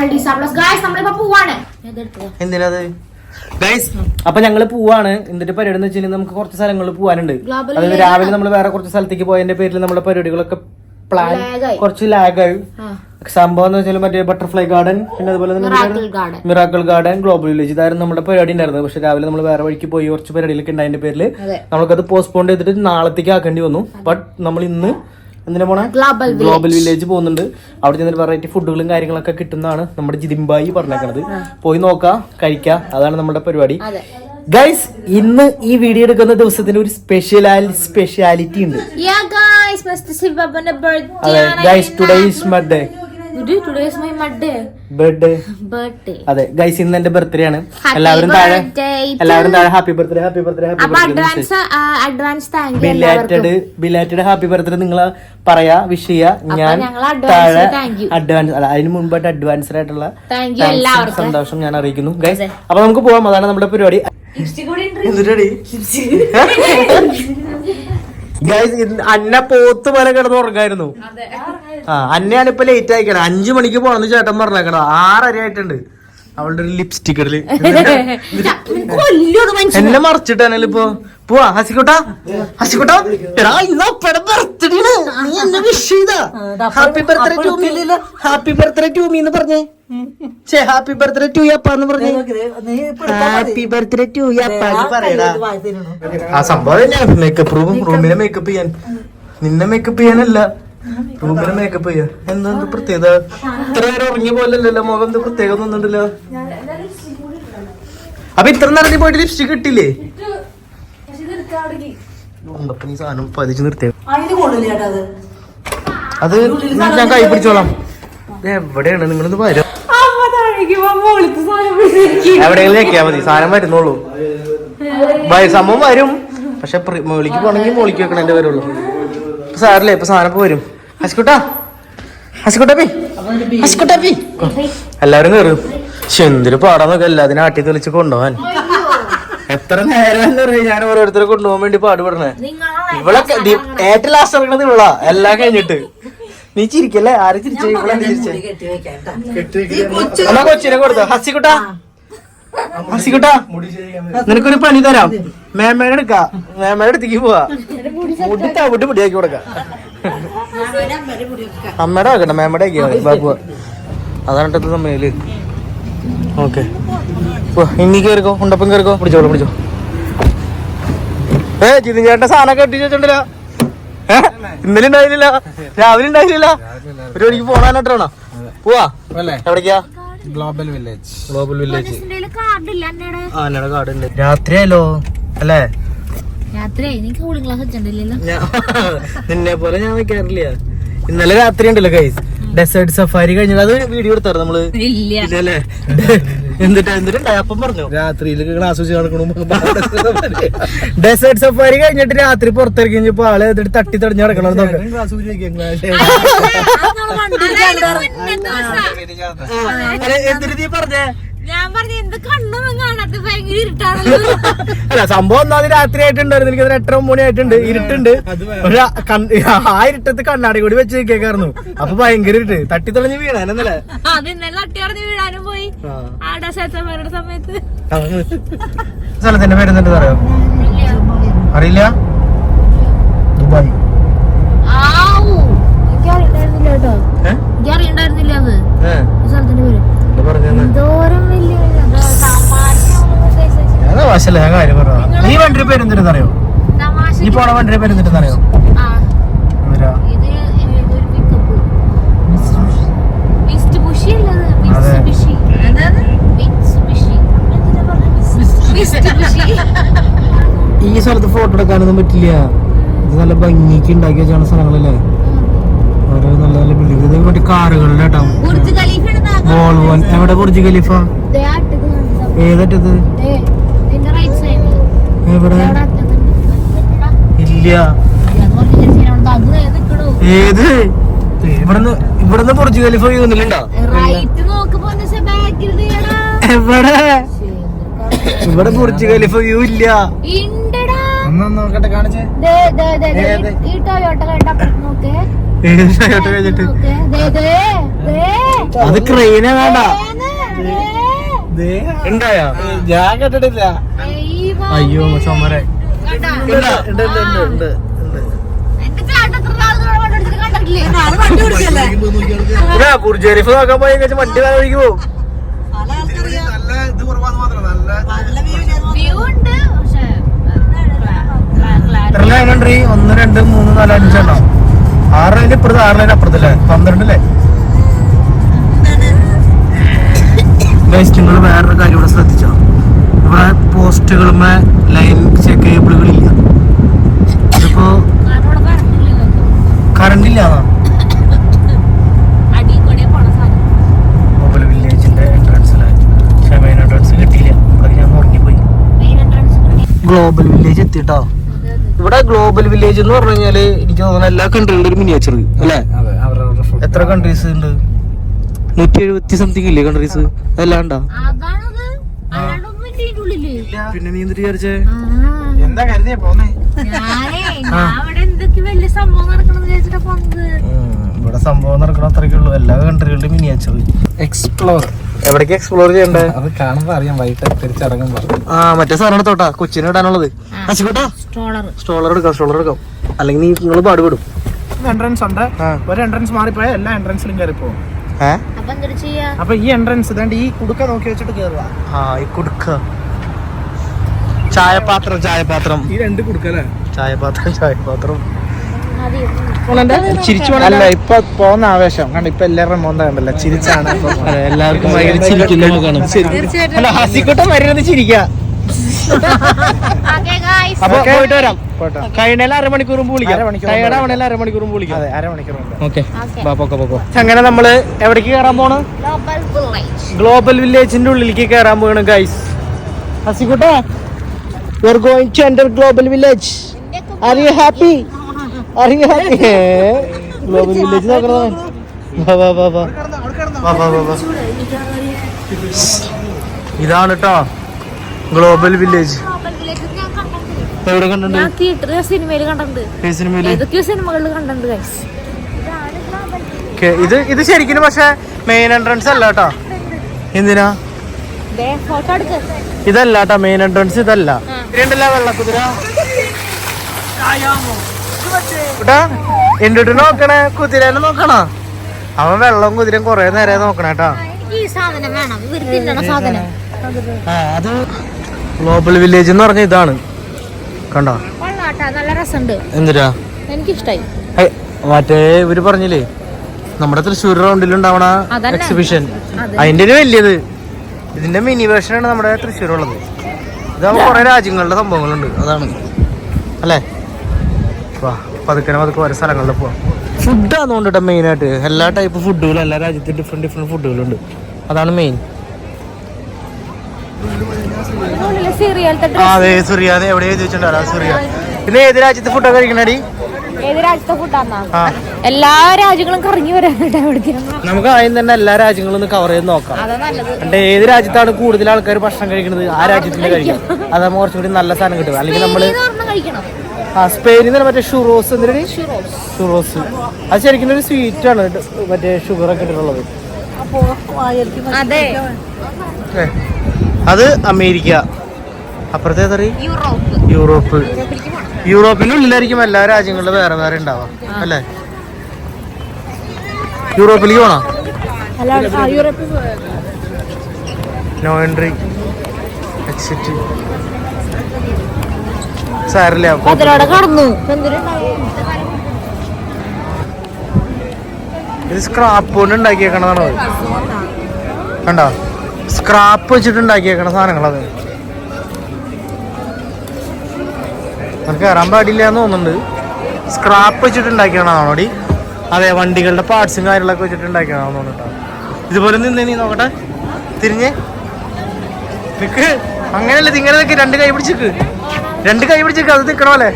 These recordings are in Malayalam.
ചാനൽ ഡിസാ പ്ലസ് ഗായ്സ് നമ്മളിപ്പോ പോവാണ്. ഇതെടുത്തോ. എന്തിനത് ഗൈസ് അപ്പൊ ഞങ്ങൾ പോവാണ്. എന്നിട്ട് പരിപാടി എന്ന് വെച്ചാൽ നമുക്ക് കുറച്ച് സ്ഥലങ്ങളിൽ പോവാനുണ്ട്. അതായത് രാവിലെ നമ്മൾ വേറെ കുറച്ച് സ്ഥലത്തേക്ക് പോയതിന്റെ പേരിൽ നമ്മുടെ പരിപാടികളൊക്കെ പ്ലാൻ കുറച്ച് ലാഗായി. സംഭവം എന്ന് വെച്ചാൽ മറ്റേ ബട്ടർഫ്ലൈ ഗാർഡൻ പിന്നെ അതുപോലെ Miracle Miracle Garden Global Village ഇതായിരുന്നു നമ്മുടെ പരിപാടി ഉണ്ടായിരുന്നത്. പക്ഷെ രാവിലെ നമ്മൾ വേറെ വഴിക്ക് പോയി കുറച്ച് പരിപാടികളൊക്കെ ഉണ്ടായതിന്റെ പേരിൽ. നമുക്കത് പോസ്റ്റ്പോൺ ചെയ്തിട്ട് നാളത്തേക്ക് ആക്കേണ്ടി വന്നു. ബട്ട് നമ്മൾ ഇന്ന് എന്തിനാ പോണേ? ഗ്ലോബൽ വില്ലേജ് പോകുന്നുണ്ട്. അവിടെ ചെന്നിട്ട് വെറൈറ്റി ഫുഡുകളും കാര്യങ്ങളൊക്കെ കിട്ടുന്നതാണ് നമ്മുടെ ജിതിമ്പായി പറഞ്ഞേക്കണത്. പോയി നോക്കാം കഴിക്കാം. അതാണ് നമ്മുടെ പരിപാടി. ഗൈസ് ഇന്ന് ഈ വീഡിയോ എടുക്കുന്ന ദിവസത്തിന് ഒരു സ്പെഷ്യൽ സ്പെഷ്യാലിറ്റി ഉണ്ട്. Guys today is my day Today is my birthday. Birthday Birthday. അതെ ഗൈസ് ഇന്ന് എന്റെ ബർത്ത്ഡേ ആണ്. എല്ലാവരും താഴെ എല്ലാവരും താഴെ happy birthday happy birthday happy birthday belated belated happy birthday നിങ്ങൾ പറയാ വിഷ് ചെയ്യാ. ഞാൻ advance താഴെ thank you. അഡ്വാൻസ് അല്ല അതിന് മുമ്പായിട്ട് അഡ്വാൻസ്ഡ് ആയിട്ടുള്ള. സന്തോഷം ഞാൻ അറിയിക്കുന്നു. ഗൈസ് അപ്പൊ നമുക്ക് പോവാം. അതാണ് നമ്മുടെ പരിപാടി. ഗൈസ് അന്ന പോത്ത് പോലെ കിടന്ന് ഉറങ്ങായിരുന്നു. ആ അന്നയാണ് ഇപ്പൊ ലേറ്റ് ആയിക്കണം. അഞ്ചു മണിക്ക് പോണെന്ന് ചേട്ടൻ പറഞ്ഞേക്കണം. ആറര ആയിട്ടുണ്ട് അവളുടെ ഒരു ലിപ്സ്റ്റിക് ഇടൽ. എന്നെ മറച്ചിട്ടാണല്ലോ ഇപ്പൊ പോവാ ഹസിക്കോട്ടാ. ഹസിക്കോട്ടാ. എടാ ഇന്ന് ബർത്ത്ഡേ നീ എന്നെ വിഷ് ചെയ്താ. Happy birthday to me happy birthday to me എന്ന് പറഞ്ഞേ. ചേ ഹാപ്പി ബർത്ത്ഡേ ടു അപ്പാന്ന് പറഞ്ഞേ. ഹാപ്പി ബർത്ത്ഡേ ടു അപ്പാന്ന് പറയടാ. ആ സംഭവം മേക്കപ്പ് റൂം റൂമിനെ മേക്കപ്പ് ചെയ്യാൻ. നിന്നെ മേക്കപ്പ് ചെയ്യാനല്ല. റൂമിനെ മേക്കപ്പ് ചെയ്യാ. എന്താ പ്രത്യേകത? ഇത്ര നേരം ഉറങ്ങിയ പോലല്ലോ മുഖം എന്താ പ്രത്യേകത ഒന്നുണ്ടല്ലോ അപ്പൊ ഇത്ര നേരം നീ പോയിട്ട് ലിപ്സ്റ്റിക് കിട്ടില്ലേ? ഉണ്ടപ്പോ നീ സാധനം പതിച്ച് നിർത്തിയ. അത്. ഞാൻ കൈ പിടിച്ചോളാം. എവിടെയാണ്? നിങ്ങളൊന്ന് വരും. എവിടെയെങ്കിലും ഞെക്കിയാ മതി. സാധനം വരുന്നുള്ളൂ. സംഭവം വരും. പക്ഷെ മോളിക്ക് പോണെങ്കിൽ മോളിക്ക് വെക്കണ എന്റെ വരുള്ളൂ. സാറല്ലേ ഇപ്പൊ സാധനം വരും. ഹസിക്കുട്ടാ ഹസിക്കുട്ടാപ്പി ഹസിക്കുട്ടാപ്പി എല്ലാരും കയറും പക്ഷെ എന്തൊരു പാടാന്നൊക്കെ എല്ലാത്തിനും ആട്ടി തെളിച്ച് കൊണ്ടുപോകാൻ. എത്ര നേരം ഞാൻ ഓരോരുത്തരെ കൊണ്ടുപോകാൻ വേണ്ടി പാടുപെടണേ. ഇവളൊക്കെ ഏറ്റവും ലാസ്റ്റ് ഇറങ്ങണത് ഇവളാ. എല്ലാം കഴിഞ്ഞിട്ട്. നീ ചിരിക്കല്ലേ? ആര് ചിരിച്ചേ? ഇവളെ ചിരിച്ചേ? എന്നാ കൊച്ചിനെ കൊടുത്തോ? ഹസിക്കുട്ടാ ഹസിക്കുട്ടാ നിനക്കൊരു പണി തരാം. മേമേടെ എടുക്കാ. മേമേടെ അടുത്തേക്ക് പോവാ. മുടി തവിട്ട് മുടിയാക്കി കൊടുക്കാം. അമ്മയുടെ ആക്കണ്ട മേമ്മയുടെ ബാബു അതാണ് തമ്മയിൽ ഓക്കെ ഇനി കേറിക്കോ ഉണ്ടപ്പം കേറിക്കോ. പിടിച്ചോളൂ പിടിച്ചോ. ഏ ജിതിൻ ചേട്ടന്റെ സാധനം ഒട്ടിച്ച് വെച്ചിട്ടുണ്ടല്ലോ ഏ ഇന്നലെ ഉണ്ടായില്ല രാവിലെ ഉണ്ടായില്ല ഒരു മണിക്ക് പോകാനായിട്ടാണോ പോവാ. എവിടേക്കാ? ഗ്ലോബൽ വില്ലേജ് ഗ്ലോബൽ വില്ലേജ് ആ കാർഡ് ഉണ്ട്. രാത്രിയല്ലോ അല്ലേ? രാത്രി എനിക്ക് കൂളിംഗ് ഗ്ലാസ് നിന്നെ പോലെ ഞാൻ വെക്കാറില്ല. ഇന്നലെ രാത്രി ഉണ്ടല്ലോ ഗൈസ് ഡെസേർട്ട് സഫാരി കഴിഞ്ഞത് അത് വീഡിയോ എടുത്താറ് നമ്മൾ. ഇല്ലല്ലേ? എന്നിട്ട് അപ്പം പറഞ്ഞു. രാത്രിയിൽ ഗ്ലാസ് വെച്ച് നടക്കണു. ഡെസേർട്ട് സഫാരി കഴിഞ്ഞിട്ട് രാത്രി പുറത്തിറക്കി കഴിഞ്ഞപ്പോ ആൾ എന്നിട്ട് തട്ടി തടഞ്ഞു നടക്കണം എന്നിട്ട് നീ പറഞ്ഞേ? ഞാൻ പറഞ്ഞു എന്ത് കണ്ണൊന്നും അല്ല സംഭവം ഒന്നാമത് രാത്രി ആയിട്ടുണ്ടായിരുന്നു എനിക്ക് എട്ടര മണി ആയിട്ടുണ്ട്. ഇരുട്ടുണ്ട്. പക്ഷെ ആ ഇരുട്ടത്ത് കണ്ണാടി കൂടി വെച്ച് കേൾക്കായിരുന്നു അപ്പൊ ഭയങ്കര ഇരുട്ട്. തട്ടി തെളിഞ്ഞ് വീണാനല്ലേ വീഴാനും പോയി. സമയത്ത്. സ്ഥലത്തിന്റെ പേരെന്നിട്ട് അറിയോ അറിയില്ല? ദുബായ്. അറിയണ്ടായിരുന്നില്ല കേട്ടോ എനിക്ക് അറിയണ്ടായിരുന്നില്ല അത് സ്ഥലത്തിന്റെ പേര്. എന്തോരം വലിയ പേരെന്തിട്ട് അറിയോ ആ. ഇവരാ. ഇത് ഒരു പിക്കപ്പ് മിസ്റ്റുബുഷി അല്ലത് അതെ. മിസ്റ്റുബിഷി എന്താണ് മിസ്റ്റുബിഷി മിസ്റ്റുബിഷി ഈ സ്ഥലത്ത് ഫോട്ടോ എടുക്കാനൊന്നും പറ്റില്ല. ഇത് നല്ല ഭംഗിക്ക് ഉണ്ടാക്കി വെച്ചാണ് സ്ഥലങ്ങളല്ലേ. ഓരോ നല്ല നല്ല ബിൽഡിംഗ് ഇത് മറ്റേ കാറുകളുടെ കേട്ടോ. വോൾവോൻ. എവിടെ ബുർജ് ഖലീഫ. ഏതറ്റത് എവിടെ? ഇല്ല. ഏത്? ഇവിടുന്ന് ഇവിടുന്ന് കുറച്ച് ഖലീഫ എവിടെ? ഇവിടെ കുറച്ച് വ്യൂ ഇല്ല. നോക്കട്ടെ കാണിച്ചേ. നോക്കേ. അത് ക്രെയിനെ വേണ്ട. ഉണ്ടായോ? ഞാൻ കേട്ടിട്ടില്ല അയ്യോ ചുമരെ. ബുർജ് നോക്കാൻ പോയി വണ്ടി വഴിക്ക് പോകും എത്ര ലൈനുണ്ട് ഒന്ന് രണ്ട് മൂന്ന് നാല് അഞ്ചെണ്ണം ആറ് ലൈൻ ഇപ്പുറത്ത് ആറ് ലൈൻ അപ്പുറത്തല്ലേ പന്ത്രണ്ടല്ലേ വേസ്റ്റുകൾ വേറൊരു കാര്യം ഇവിടെ ശ്രദ്ധിച്ചോ? ഇവിടെ പോസ്റ്റുകളുമേ ലൈൻ കേബിളുകളില്ല ഇതിപ്പോ കറണ്ട് ഇല്ലാതാ ഗ്ലോബൽ വില്ലേജ് എത്തിട്ടോ? ഇവിടെ ഗ്ലോബൽ വില്ലേജ് എന്ന് പറഞ്ഞു കഴിഞ്ഞാൽ എനിക്ക് തോന്നുന്നു എല്ലാ കൺട്രികളുടെ ഒരു മിനിയേച്ചർ അല്ലേ? എത്ര കൺട്രീസ് ഉണ്ട്? നൂറ്റി എഴുപത്തി സംതിങ് ഇല്ലേ കൺട്രീസ് അതല്ലാണ്ടോ പിന്നെ നീ എന്തിട്ട് വിചാരിച്ചേ? എന്താ കരുതിയ പോന്നേ? ഞാനേ അവിടെ എന്തൊക്കെ വലിയ സംഭവം നടക്കണെന്ന് വിചാരിച്ചിട്ടാ പോന്നത്. ഇവിടെ സംഭവം നടക്കണ അത്രയ്ക്കേ ഉള്ളൂ. എല്ലാ കൺട്രികളുടെയും മിനിയേച്ചർ എക്സ്പ്ലോർ എവിടേക്ക് എക്സ്പ്ലോർ ചെയ്യണ്ടേ? അത് കാണുമ്പോ അറിയാം. വൈകിട്ട് തിരിച്ചിറങ്ങുമ്പോ ആ മറ്റേ സാധനം എടുത്തോട്ടാ കൊച്ചിന് ഇടാനുള്ളത്. സ്ട്രോളർ സ്റ്റോളർ എടുക്കാം സ്ട്രോളർ എടുക്കാം. അല്ലെങ്കിൽ നീ നിങ്ങൾ പാടുപെടും. എൻട്രൻസ് ഉണ്ട്. ഒരു എൻട്രൻസ് മാറിപ്പോയാൽ എല്ലാ എൻട്രൻസിലും കയറി പോകും അപ്പൊ ഈ എൻട്രൻസ് ഈ കുടുക്ക നോക്കി വെച്ചിട്ട് കേറുക ആ ഈ കുടുക്ക. ചായപാത്രം ചായപാത്രം. ഈ രണ്ട് കൊടുക്കല്ലേ? ചായപാത്രം ചായപാത്രം. അല്ല ഇപ്പൊ പോകുന്ന ആവേശം. കണ്ട ഇപ്പൊ എല്ലാവരും പോകുന്ന കണ്ടല്ലോ? ചിരിച്ചാണ് ഇപ്പൊ. എല്ലാവർക്കും ഭയങ്കര ചിരിക്കുന്ന ഹസിക്കുട്ടം വരുന്നത് ചിരിക്കാ. അപ്പൊ. പോയിട്ട് വരാം. കഴിഞ്ഞാൽ അരമണിക്കൂർ വിളിക്കാം. അരമണിക്കൂർ വിളിക്കാം. അതെ അരമണിക്കൂർ ഓക്കെ. അങ്ങനെ നമ്മൾ എവിടേക്ക് കയറാൻ പോണ്? ഗ്ലോബൽ വില്ലേജിന്റെ ഉള്ളിലേക്ക് കയറാൻ പോകണം guys ഹസിക്കുട്ട you are going to enter Global Village are you happy are you happy Global Village നോക്കണം വാ വാ വാ വാ. വാ വാ വാ വാ. ഇതാണ് കേട്ടോ ഗ്ലോബൽ വില്ലേജ് എവിടെ കണ്ടിട്ടുണ്ട്? സിനിമയിൽ കണ്ടിട്ടുണ്ട്. ഈ ഏതൊക്കെയോ സിനിമകളിൽ കണ്ടിട്ടുണ്ട് ഗൈസ് ഇത് ഇത് ശരിക്കും പക്ഷെ മെയിൻ എൻട്രൻസ് അല്ല കേട്ടോ എന്തിനാ? ഇതല്ല കേട്ടോ മെയിൻ എൻട്രൻസ് ഇതല്ല. ആ. ഇതിണ്ടല്ല വെള്ളക്കുതിര? എന്നിട്ട് നോക്കണേ കുതിരനെ നോക്കണോ? അവൻ വെള്ളവും കുതിരയും കൊറേ നേരെ നോക്കണേട്ടാ എനിക്ക് ഈ സാധനം വേണം. ഇവർ തിന്നണ സാധനം. അത് ഗ്ലോബൽ വില്ലേജ് എന്ന് പറഞ്ഞ ഇതാണ്. കണ്ടോ? കൊള്ളാട്ടാ നല്ല രസമുണ്ട്. എന്തിനാ? എനിക്കിഷ്ടായി. മറ്റേ ഇവർ പറഞ്ഞില്ലേ നമ്മുടെ തൃശ്ശൂർ റൗണ്ടിൽ ഉണ്ടാവണ എക്സിബിഷൻ അതിന്റെ ഒരു വലിയത്. ഇതിന്റെ മിനി വേർഷനാണ് നമ്മുടെ തൃശ്ശൂരുള്ളത്. ഇത് കുറേ രാജ്യങ്ങളുടെ സംഭവങ്ങളുണ്ട്. അതാണ്. അല്ലേ? വാ പതുക്കനെ പതുക്കെ ഓരോ സ്ഥലങ്ങളിൽ പോവാം. ഫുഡ് അതുകൊണ്ട് കേട്ടോ മെയിനായിട്ട് എല്ലാ ടൈപ്പ് ഫുഡുകളും എല്ലാ രാജ്യത്തും ഡിഫറെന്റ് ഡിഫറെന്റ് ഫുഡുകളുണ്ട് അതാണ് മെയിൻ അതെ സിറിയ എവിടെയാ ചോദിച്ചിട്ടുണ്ടോ സിറിയ. പിന്നെ ഏത് രാജ്യത്തെ ഫുഡൊക്കെ കഴിക്കണടി? രാജ്യത്തെ ഫുഡാന്നാ എല്ലാ രാജ്യങ്ങളും കറങ്ങി വരാനുണ്ട് എവിടേക്ക് നമുക്ക് ആദ്യം തന്നെ എല്ലാ രാജ്യങ്ങളും ഒന്ന് കവർ ചെയ്ത് നോക്കാം. അതാ നല്ലത്. ഏത് രാജ്യത്താണ് കൂടുതൽ ആൾക്കാർ ഭക്ഷണം കഴിക്കുന്നത് ആ രാജ്യത്തിന്റെ കഴിക്കാം. അതാകുമ്പോൾ കുറച്ചും കൂടി നല്ല സാധനം കിട്ടും അല്ലെങ്കിൽ നമ്മൾ സ്പെയിനിൽ നിന്ന് കഴിക്കണം. ആ സ്പെയിനിൽ നിന്ന് മറ്റേ ഷുറോസ് എന്തിനാണ് ഷുറോസ്. ഷുറോസ്. അത് ശരിക്കും ഒരു സ്വീറ്റ് ആണ്. മറ്റേ ഷുഗർ ഒക്കെ ഇട്ടിട്ടുള്ളത്. അതെ. ഏ, അത് അമേരിക്ക. അപ്പുറത്തെ ഏതറി യൂറോപ്പ്. യൂറോപ്പ്. യൂറോപ്പിന്റെ ഉള്ളിലായിരിക്കും എല്ലാ രാജ്യങ്ങളിലും വേറെ വേറെ ഉണ്ടാവാം അല്ലേ? യൂറോപ്പിലേക്ക് പോണോ? നോ എൻട്രി എക്സിറ്റ് സാറില്ല ഇത് സ്ക്രാപ്പ് കൊണ്ട് ഉണ്ടാക്കിയേക്കണതാണ്? കണ്ടോ? സ്ക്രാപ്പ് വെച്ചിട്ട് ഉണ്ടാക്കിയേക്കണ സാധനങ്ങളത് നമുക്ക് കയറാൻ പാടില്ല എന്ന് തോന്നുന്നുണ്ട്. സ്ക്രാപ്പ് വെച്ചിട്ട് ഉണ്ടാക്കിയതാണോടി അതെ വണ്ടികളുടെ പാർട്സും കാര്യങ്ങളൊക്കെ വെച്ചിട്ട് ഉണ്ടാക്കിയതാണെന്ന് തോന്നുന്നുട്ടോ ഇതുപോലെ നിന്നേ നീ നോക്കട്ടെ. തിരിഞ്ഞ്. നിക്ക്. അങ്ങനെയല്ല ഇങ്ങനെ നിൽക്ക് രണ്ട് കൈ പിടിച്ചിക്ക് രണ്ട് കൈ പിടിച്ചിക്ക് അത് നിക്കണോലെ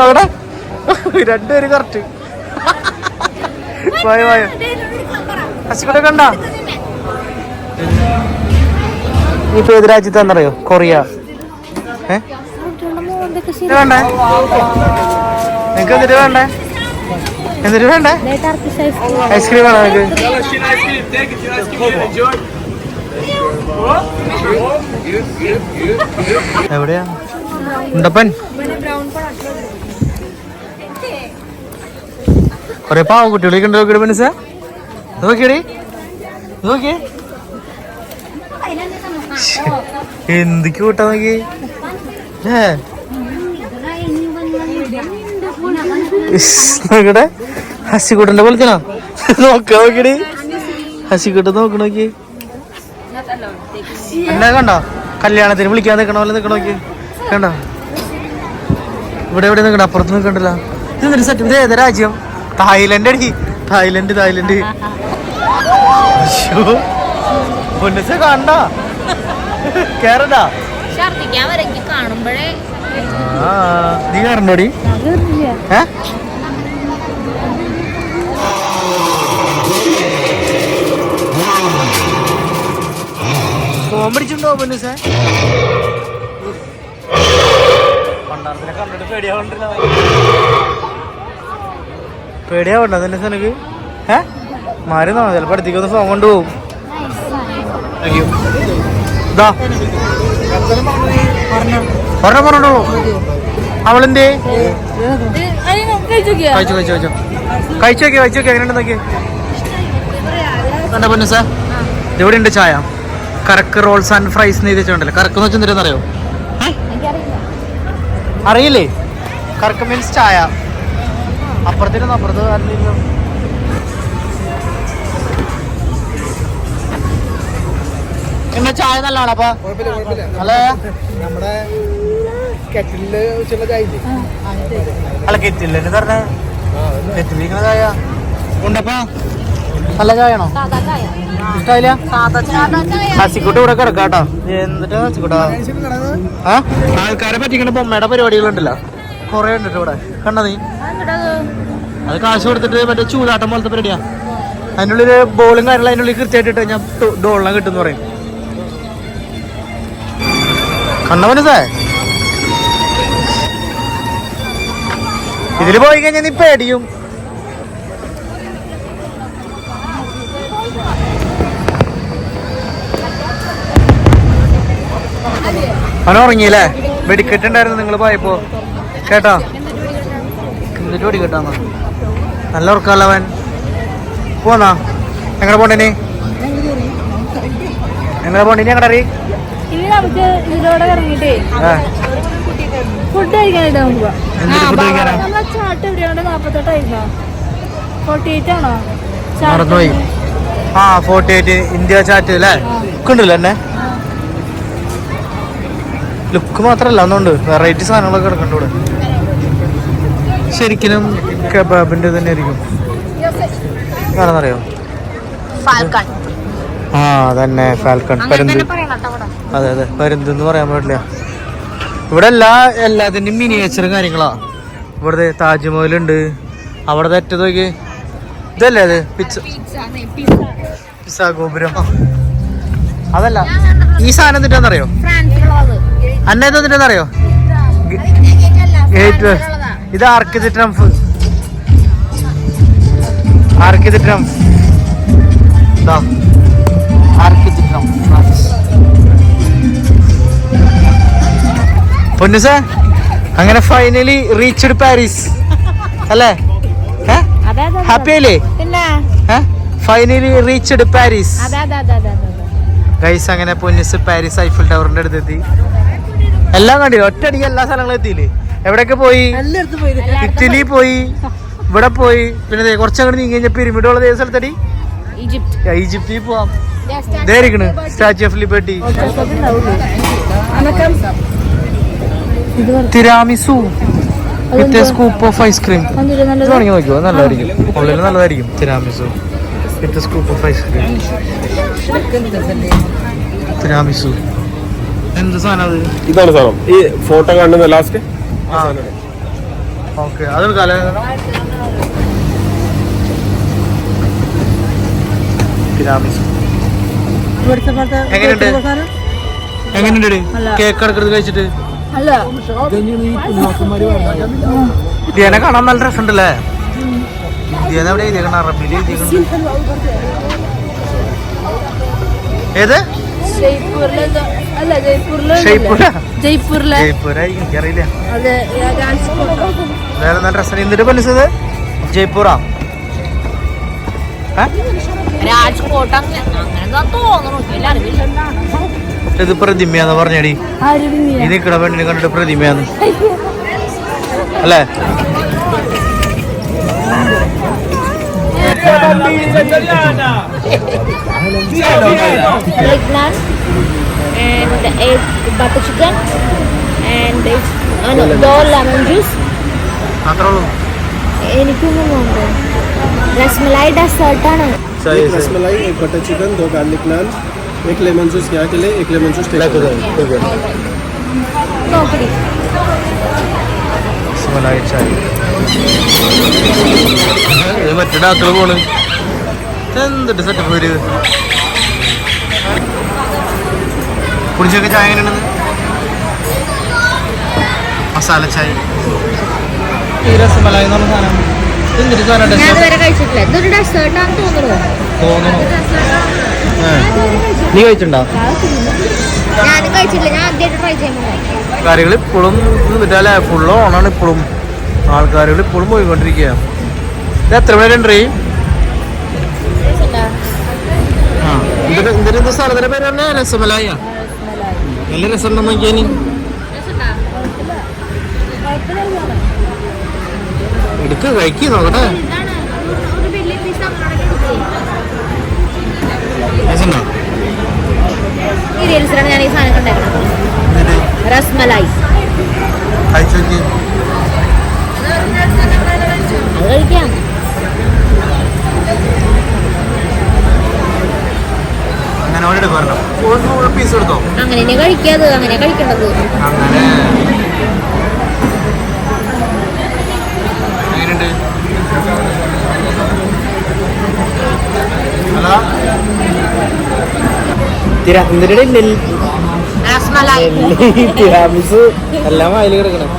നോക്കട്ടെ രണ്ടുപേരും കറക്റ്റ് പോയ പോയ ഹസിക്കൂടെ കണ്ട ഇപ്പൊ ഏത് രാജ്യത്താന്നറിയോ കൊറിയ. ഇത് വേണ്ടേ? നിങ്ങൾക്ക് എന്നിട്ട് വേണ്ടേ? എന്നിട്ട് വേണ്ടേ? ഐസ്ക്രീം ആണോ എവിടെയാ? ഉണ്ടപ്പൻ? കൊറേ പാവ കുട്ടികളൊക്കെ ഉണ്ട് നോക്കിയുടെ മനസ്സ. നോക്കിയടി. നോക്കിയേ. എന്തൊക്കെ കൂട്ടാ നോക്കി നോക്കട്ടെ ഹസിക്കുട്ടന്റെ പോലത്തിനാ നോക്ക നോക്കിയടി ഹസിക്കുട്ടൻ നോക്കണ നോക്കി. എന്നാ കണ്ടോ? കല്യാണത്തിന് വിളിക്കാൻ നിൽക്കണോ പോലെ നിക്കണ നോക്കി. കണ്ടോ? ഇവിടെ എവിടെ നിൽക്കണ്ട അപ്പുറത്ത് നിക്കണ്ടല്ലോ. ഇതൊരു സെറ്റ് ഇത് രാജ്യം. തായ്ലൻഡ് അടി. Thailand Thailand. പൊന്നസ കണ്ട? കേറണ്ടാ? ഛർദിക്കാൻ വരെങ്കിൽ കാണുമ്പോഴേ നീ കയറണ്ടോടി ഏ? പൊന്നു സാർ പൊന്നുസേ? പണ്ടാരത്തിനെ കണ്ടിട്ട് പേടിയാവണ്ടല്ലോ. പേടിയാവണ്ട സനക്ക് ഏ? മാറുന്നോ ചിലപ്പോ അടുത്തേക്കൊന്ന് ഫോൺ കൊണ്ടുപോകും താങ്ക് യു ഇതാ പറഞ്ഞോ. പറഞ്ഞോളൂ അവളെന്തേ? കഴിച്ചു കഴിച്ചു എങ്ങനെയുണ്ട് നോക്കിയേ? കണ്ട പൊന്നു സാർ? ഇതെവിടെ ഉണ്ട് ചായ? കറക്ക് റോൾസ് ആൻഡ് ഫ്രൈസ് എന്ന് വെച്ചിട്ടുണ്ടല്ലോ കറക്ക് എന്ന് വെച്ചാൽ അറിയോ അറിയില്ലേ? കറക്ക് മീൻസ് ചായ. അപ്പുറത്തിനും അപ്പുറത്ത് എന്നാ ചായ നല്ലതാണ് അപ്പൊ? അല്ല? നമ്മുടെ കെറ്റിൽ വെച്ചുള്ള ചായ അല്ല കെറ്റിൽ പറഞ്ഞ? കെറ്റിലിരിക്കണ ചായ? ഉണ്ടപ്പാ? നല്ല ചായ ആണോ? ഇഷ്ടായില്ല? ഹസിക്കുട്ട് ഇവിടെ കിടക്കാട്ടോ എന്നിട്ട് ഹസിക്കുട്ടാ ആ? ആൾക്കാരെ പറ്റിക്കണ ബൊമ്മയുടെ പരിപാടികളുണ്ടല്ലോ കൊറേ ഉണ്ടിട്ട് ട്ടോ ഇവിടെ. കണ്ട നീ? അത് കാശ് കൊടുത്തിട്ട് മറ്റേ ചൂതാട്ടം പോലത്തെ പരിപാടിയാ. അതിനുള്ളിൽ ബോളും കാര്യങ്ങളും അതിനുള്ളിൽ കൃത്യമായിട്ട് ഇട്ട് ഞാൻ ഡോളിനെ കിട്ടും എന്ന് പറയും. കണ്ട മനസ്സേ ഇതിൽ പോയി കഴിഞ്ഞാൽ നീ പേടിയും. അവൻ ഉറങ്ങിയില്ലേ? വെടിക്കെട്ടുണ്ടായിരുന്നു നിങ്ങൾ പോയപ്പോ. കേട്ടോ? എന്നിട്ട് കേട്ടോ നല്ല ഉറക്കല്ല അവൻ. പോന്നാ? എങ്ങനെ പോണ്ടിനി എങ്ങനെ പോണ്ടി എങ്ങനെ അറിയ? നമുക്ക് ഇതിലൂടെ ഇറങ്ങിട്ടേ ഫുഡ് കഴിക്കാനായിട്ട് നമുക്ക്. പോവാം. എന്തിട്ട് ഫുഡ് കഴിക്കാനാ? നമ്മളെ ചാട്ട് എവിടെയാണ് നാപ്പത്തെട്ടായിരുന്നോ? ഫോർട്ടി എയ്റ്റ് ആണോ മറന്നുപോയി. ആ ഫോർട്ടി എയ്റ്റ് ഇന്ത്യ ചാറ്റ് അല്ലേ? ഉണ്ടല്ലോ എന്നെ. ലുക്ക് മാത്രല്ല അതുകൊണ്ട് വെറൈറ്റി സാധനങ്ങളൊക്കെ കിടക്കണ്ട ഇവിടെ. ശരിക്കും കബാബിന്റെ തന്നെ ആയിരിക്കും. ആണെന്നറിയോ ആ തന്നെ ഫാൽക്കൺ പരുന്ത് അതെ അതെ. പരുന്ത് എന്ന് പറയാൻ പാടില്ല. ഇവിടെ എല്ലാ എല്ലാത്തിന്റെയും മിനിയേച്ചറും കാര്യങ്ങളാ. ഇവിടുത്തെ താജ്മഹൽ ഉണ്ട് അവിടെ തെറ്റത് നോക്കി ഇതല്ലേ അത്? പിച്ച പിസ ഗോപുരം. അതല്ല. ഈ സാധനം എന്തിട്ടാന്നറിയോ അന്ന അന്നേത് എന്നിട്ടാന്നറിയോ ഗേറ്റ് ഇത് ആർക്കിത് ട്രംഫ് ആർക്കിത് ട്രംഫ് ഇതാ. പൊന്നുസ അങ്ങനെ ഫൈനലി റീച്ച്ഡ് പാരീസ്. അല്ലേ? ഹാപ്പി അല്ലേ? പിന്നെ? Finally reached Paris. അതെ അതെ അതെ അതെ അതെ ഗൈസ് അങ്ങനെ പൊന്നിസ് പാരീസ് ഐഫിൽ ടവറിന്റെ അടുത്ത് എത്തി. എല്ലാം കണ്ടില്ല? ഒറ്റയടിക്ക് എല്ലാ സ്ഥലങ്ങളും എത്തിയില്ലേ? എവിടെയൊക്കെ പോയി? ഇറ്റലി പോയി. ഇവിടെ പോയി. പിന്നെ ദേ കുറച്ചങ്ങോട്ട് നീങ്ങി കഴിഞ്ഞ പിരിമിഡുള്ള ഏത് സ്ഥലത്തടി. ഈജിപ്റ്റ് ഈജിപ്തിൽ പോവാം. ഇരിക്കണ്. Statue of Liberty tiramisu. With scoop of ice cream ഇത് തുടങ്ങി നോക്കിയോ നല്ലതായിരിക്കും. ഉള്ളിൽ നല്ലതായിരിക്കും tiramisu. With scoop of ice cream tiramisu. എന്ത് സാധനം അത്? ഇതാണ് സാധനം. ഈ ഫോട്ടോ കാണുന്ന ലാസ്റ്റ് ആ. ഓക്കെ. അതൊരു കല തിരാമിസു. എങ്ങനെയുണ്ട്? എങ്ങനെയുണ്ട് കേക്ക് അടക്കരുത് കഴിച്ചിട്ട്? ഇന്ത്യനെ കാണാൻ നല്ല രസമുണ്ടല്ലേ? ഇന്ത്യ എവിടെ എഴുതിയേക്കണ അറബിയിൽ ഏത്? എനിക്കറിയില്ല. വേറെ നല്ല രസം. എന്തിന്റെ പലിസത് ജയ്പൂറാ? രാജ്കോട്ട് അങ്ങനെ തോന്നുന്നു ഇത് പ്രതിമയാന്ന് പറഞ്ഞടി. ഈ നിക്കണ പെണ്ണിനെ കണ്ടിട്ട് പ്രതിമയാന്ന്. അല്ലേ? And എനിക്കൊന്നും ബട്ടർ ചിക്കൻ ദോ ഗാർലിക് നാൻ चिकन दो गार्लिक नान एक लेमन जूस यहाँ के लिए एक लेमन जूस टेक ഇതാക്ക് ഇത്, ഇതാക്ക്. നോക്കി രസമലായി ചായ. ഇത് മറ്റേ ഡാക്ടർ പോണ് എന്തിട്ട് സെറ്റപ്പ് വരും ഇത് കുടിച്ചൊക്കെ ചായ എങ്ങനെയാണെന്ന് മസാല ചായ ഈ രസമലായി എന്ന് പറഞ്ഞ സാധനം എന്തൊരു സാധനം ഞാൻ ഇതുവരെ കഴിച്ചിട്ടില്ല ഇതൊരു ഡെസേർട്ടാന്ന് തോന്നുന്നു തോന്നുന്നു നീ കഴിച്ചിട്ടുണ്ടോ? കാര്യങ്ങൾ ഇപ്പോഴും നിന്നിട്ടല്ലേ ഫുള്ള് ഓണാണ് ഇപ്പോഴും ആൾക്കാരുകൾ ഇപ്പോഴും പോയിക്കൊണ്ടിരിക്കുക ഇത് എത്ര പേരുണ്ട് ഈ എന്തൊരു സ്ഥലത്തിന്റെ പേര് തന്നെ രസമലായ നല്ല രസം നോക്കിയാനി എടുക്ക് കഴിക്ക് നോക്കട്ടെ ഒരു വലിയ പീസ് രസമുണ്ടോ? ഈ റീൽസിലാണ് ഞാൻ ഈ സാധനം എന്നിട്ട്? റസ്മലായി അത് കഴിക്കാം. അങ്ങനെ കഴിക്കാത് അങ്ങനെ കഴിക്കേണ്ടത്. അങ്ങനെ. റസ്മലായി തിരാമിസ് എല്ലാം വായിൽ കിടക്കണം.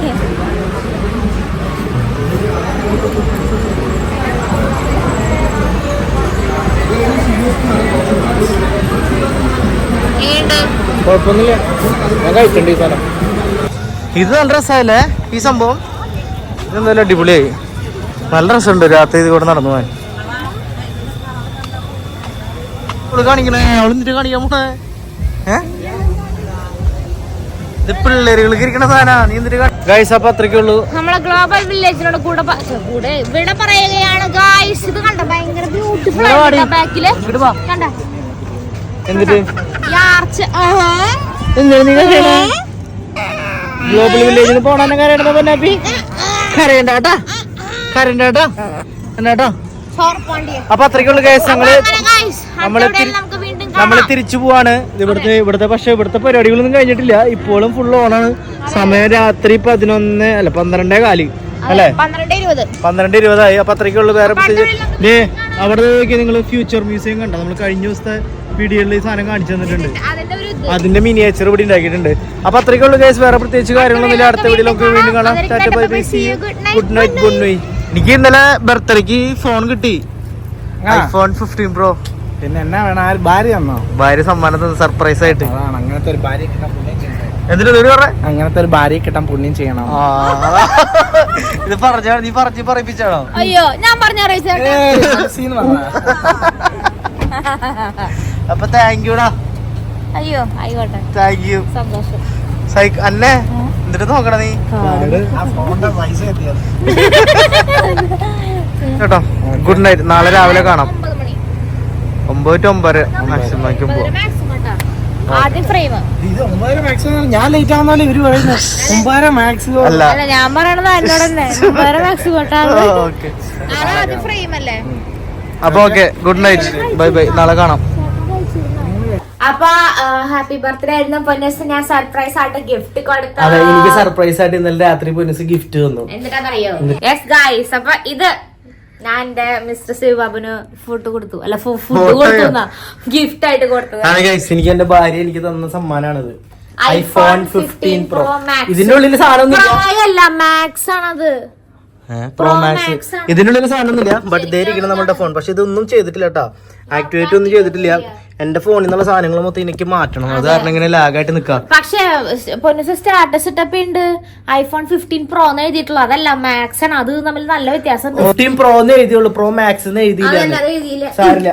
കുഴപ്പമൊന്നുമില്ല. ഞാൻ കഴിച്ചിട്ടുണ്ട് ഈ സാധനം. ഇത് നല്ല രസമല്ലേ ഈ സംഭവം? ഇതെന്തായാലും അടിപൊളിയായി. നല്ല രസമുണ്ട് രാത്രി ഇത് കൂടെ നടന്നു പോകാൻ. അവൾ കാണിക്കണേ? അവൾ എന്നിട്ട് കാണിക്കാൻ പോണേ? നമ്മളെ ഗ്ലോബൽ വില്ലേജിനോട് കൂടെ കൂടെ ഇവിടെ പറയുകയാണ്. ഗായ്സ് ഇത് കണ്ട? ഭയങ്കര ബ്യൂട്ടിഫുൾ. ബാക്കിൽ കണ്ട? എന്നിട്ട് ഗ്ലോബൽ വില്ലേജിന് പൊന്നാപ്പി. കരയണ്ട കേട്ടാ. കരയണ്ട കേട്ടാ. എന്നാട്ടോ അപ്പൊ അത്രയ്ക്കുള്ള കേസ് ഞങ്ങൾ നമ്മൾ തിരിച്ചു പോവാണ്. ഇവിടുത്തെ ഇവിടുത്തെ പക്ഷെ ഇവിടുത്തെ പരിപാടികളൊന്നും കഴിഞ്ഞിട്ടില്ല. ഇപ്പോഴും ഫുൾ ഓണാണ് സമയം രാത്രി പതിനൊന്ന് അല്ല പന്ത്രണ്ടേ കാൽ. അല്ലേ? പന്ത്രണ്ട് ഇരുപത്. പന്ത്രണ്ട് ഇരുപതായി. അപ്പൊ അത്രയ്ക്കുള്ളൂ വേറെ ദേ അവിടെ നോക്കിയാൽ നിങ്ങൾ ഫ്യൂച്ചർ മ്യൂസിയം കണ്ടോ? നമ്മൾ കഴിഞ്ഞ ദിവസത്തെ വീഡിയോയിൽ ഈ സാധനം കാണിച്ചു തന്നിട്ടുണ്ട്. അതിന്റെ മിനിയേച്ചർ ഇവിടെ ഉണ്ടാക്കിയിട്ടുണ്ട്. അപ്പൊ അത്രയ്ക്കുള്ള കേസ് വേറെ പ്രത്യേകിച്ച് കാര്യങ്ങളൊന്നുമില്ല അടുത്ത വീഡിയോ നമുക്ക് വീണ്ടും കാണാം. ഗുഡ് നൈറ്റ് ഗുഡ് നൈറ്റ് എനിക്ക് ഇന്നലെ ബർത്ത്ഡേക്ക് ഫോൺ കിട്ടി. ഐഫോൺ ഫിഫ്റ്റീൻ പ്രോ പിന്നെ എന്നാ വേണം? ആ ഒരു ഭാര്യ തന്നോ ഭാര്യ സമ്മാനം തന്നു സർപ്രൈസ് ആയിട്ട്. അതാണ് അങ്ങനത്തെ ഒരു ഭാര്യ കിട്ടാൻ പുണ്യം ചെയ്യണം എന്തിനാ ഇത് പറഞ്ഞ? അങ്ങനത്തെ ഒരു ഭാര്യ കിട്ടാൻ പുണ്യം ചെയ്യണം. ഇത് പറഞ്ഞ? നീ പറഞ്ഞു പറയിപ്പിച്ചാണോ? അയ്യോ ഞാൻ പറഞ്ഞ അപ്പൊ താങ്ക് യൂടാ അയ്യോ ആയിക്കോട്ടെ. താങ്ക് യു സന്തോഷം. സൈക്ക് അല്ലേ എന്നിട്ട് നോക്കണ നീ. കേട്ടോ. ഗുഡ് നൈറ്റ് നാളെ രാവിലെ കാണാം. ഒമ്പത് ടു ഒമ്പത് മാക്സിമം ആയിരിക്കും ഞാൻ ലേറ്റ് ആവുന്നാലും ഇവർ പറയുന്നത് ഒമ്പതര മാക്സ് അല്ല. അല്ല ഞാൻ പറയണത് എന്നോട് തന്നെ ഒമ്പതര അപ്പൊ okay good night bye bye നാളെ കാണാം. അപ്പൊ ഹാപ്പി ബർത്ത്ഡേ ആയിരുന്നു. പൊന്നസ് ഞാൻ സർപ്രൈസ് ആയിട്ട് ഗിഫ്റ്റ് കൊടുത്തു അതെ എനിക്ക് സർപ്രൈസ് ആയിട്ട് ഇന്നലെ രാത്രി പൊന്നസ് ഗിഫ്റ്റ് തന്നു. എന്താ യെസ് ഗായ്സ് അപ്പൊ ഇത് ഞാൻ എന്റെ മിസ്റ്റർ ബാബുന് ഫുഡ് കൊടുത്തു. അല്ല ഫുഡ് കൊടുത്തു ഗിഫ്റ്റ് ആയിട്ട് കൊടുത്തത്. എനിക്ക് എന്റെ ഭാര്യ എനിക്ക് തന്ന സമ്മാനാണിത്. IPhone fifteen 15 pro max. ഇതിന്റെ ഉള്ളിൽ സാധനം മാക്സ് ആണത്. മാക്സ് ഇതിനുള്ളിൽ സാധനമൊന്നുമില്ല ബട്ട് ഇതേ ഇരിക്കണം നമ്മുടെ ഫോൺ പക്ഷെ ഇതൊന്നും ചെയ്തിട്ടില്ല കേട്ടോ ആക്ടിവേറ്റ് ഒന്നും ചെയ്തിട്ടില്ല. എന്റെ ഫോണിൽ നിന്നുള്ള സാധനങ്ങൾ മൊത്തം എനിക്ക് മാറ്റണം. അത് കാരണം ഇങ്ങനെ ലാഗായിട്ട് നിക്കാം. പക്ഷേ പൊന്നുസ് സ്റ്റാറ്റസ് ഇട്ടപ്പോ ഉണ്ട് ഐഫോൺ ഫിഫ്റ്റീൻ പ്രോ എന്ന് എഴുതിയിട്ടുള്ളൂ. അതല്ല മാക്സ് ആണ്. അത് തമ്മിൽ നല്ല വ്യത്യാസം പ്രോ എന്ന് എഴുതിയുള്ളൂ. പ്രോ മാക്സ് എന്ന് എഴുതിയില്ല